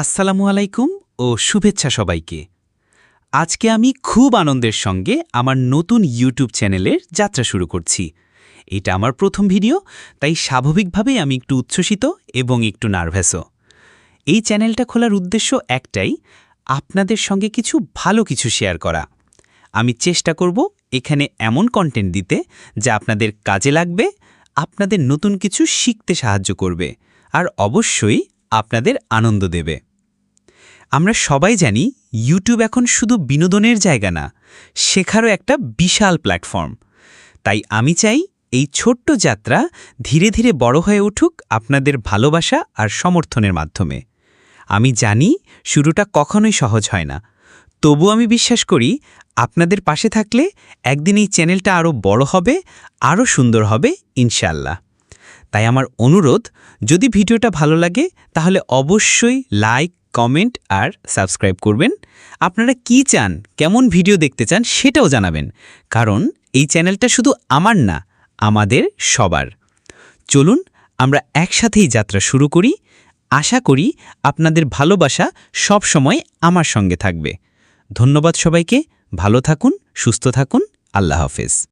আসসালামু আলাইকুম ও শুভেচ্ছা সবাইকে। আজকে আমি খুব আনন্দের সঙ্গে আমার নতুন ইউটিউব চ্যানেলের যাত্রা শুরু করছি। এটা আমার প্রথম ভিডিও, তাই স্বাভাবিকভাবেই আমি একটু উচ্ছ্বসিত এবং একটু নার্ভাসও। এই চ্যানেলটা খোলার উদ্দেশ্য একটাই, আপনাদের সঙ্গে কিছু ভালো কিছু শেয়ার করা। আমি চেষ্টা করব এখানে এমন কন্টেন্ট দিতে যা আপনাদের কাজে লাগবে, আপনাদের নতুন কিছু শিখতে সাহায্য করবে, আর অবশ্যই আপনাদের আনন্দ দেবে। আমরা সবাই জানি ইউটিউব এখন শুধু বিনোদনের জায়গা না, শেখারও একটা বিশাল প্ল্যাটফর্ম তাই আমি চাই এই ছোট্ট যাত্রা ধীরে ধীরে বড় হয়ে উঠুক আপনাদের ভালোবাসা আর সমর্থনের মাধ্যমে। আমি জানি শুরুটা কখনোই সহজ হয় না। তবু আমি বিশ্বাস করি আপনাদের পাশে থাকলে একদিন এই চ্যানেলটা আরও বড় হবে, আরও সুন্দর হবে ইনশাল্লাহ তাই আমার অনুরোধ, যদি ভিডিওটা ভালো লাগে, তাহলে অবশ্যই লাইক কমেন্ট আর সাবস্ক্রাইব করবেন। আপনারা কি চান, কেমন ভিডিও দেখতে চান সেটাও জানাবেন। কারণ এই চ্যানেলটা শুধু আমার না, আমাদের সবার। চলুন, আমরা একসাথেই যাত্রা শুরু করি। আশা করি আপনাদের ভালোবাসা সব সময় আমার সঙ্গে থাকবে। ধন্যবাদ সবাইকে। ভালো থাকুন, সুস্থ থাকুন। আল্লাহ হাফেজ।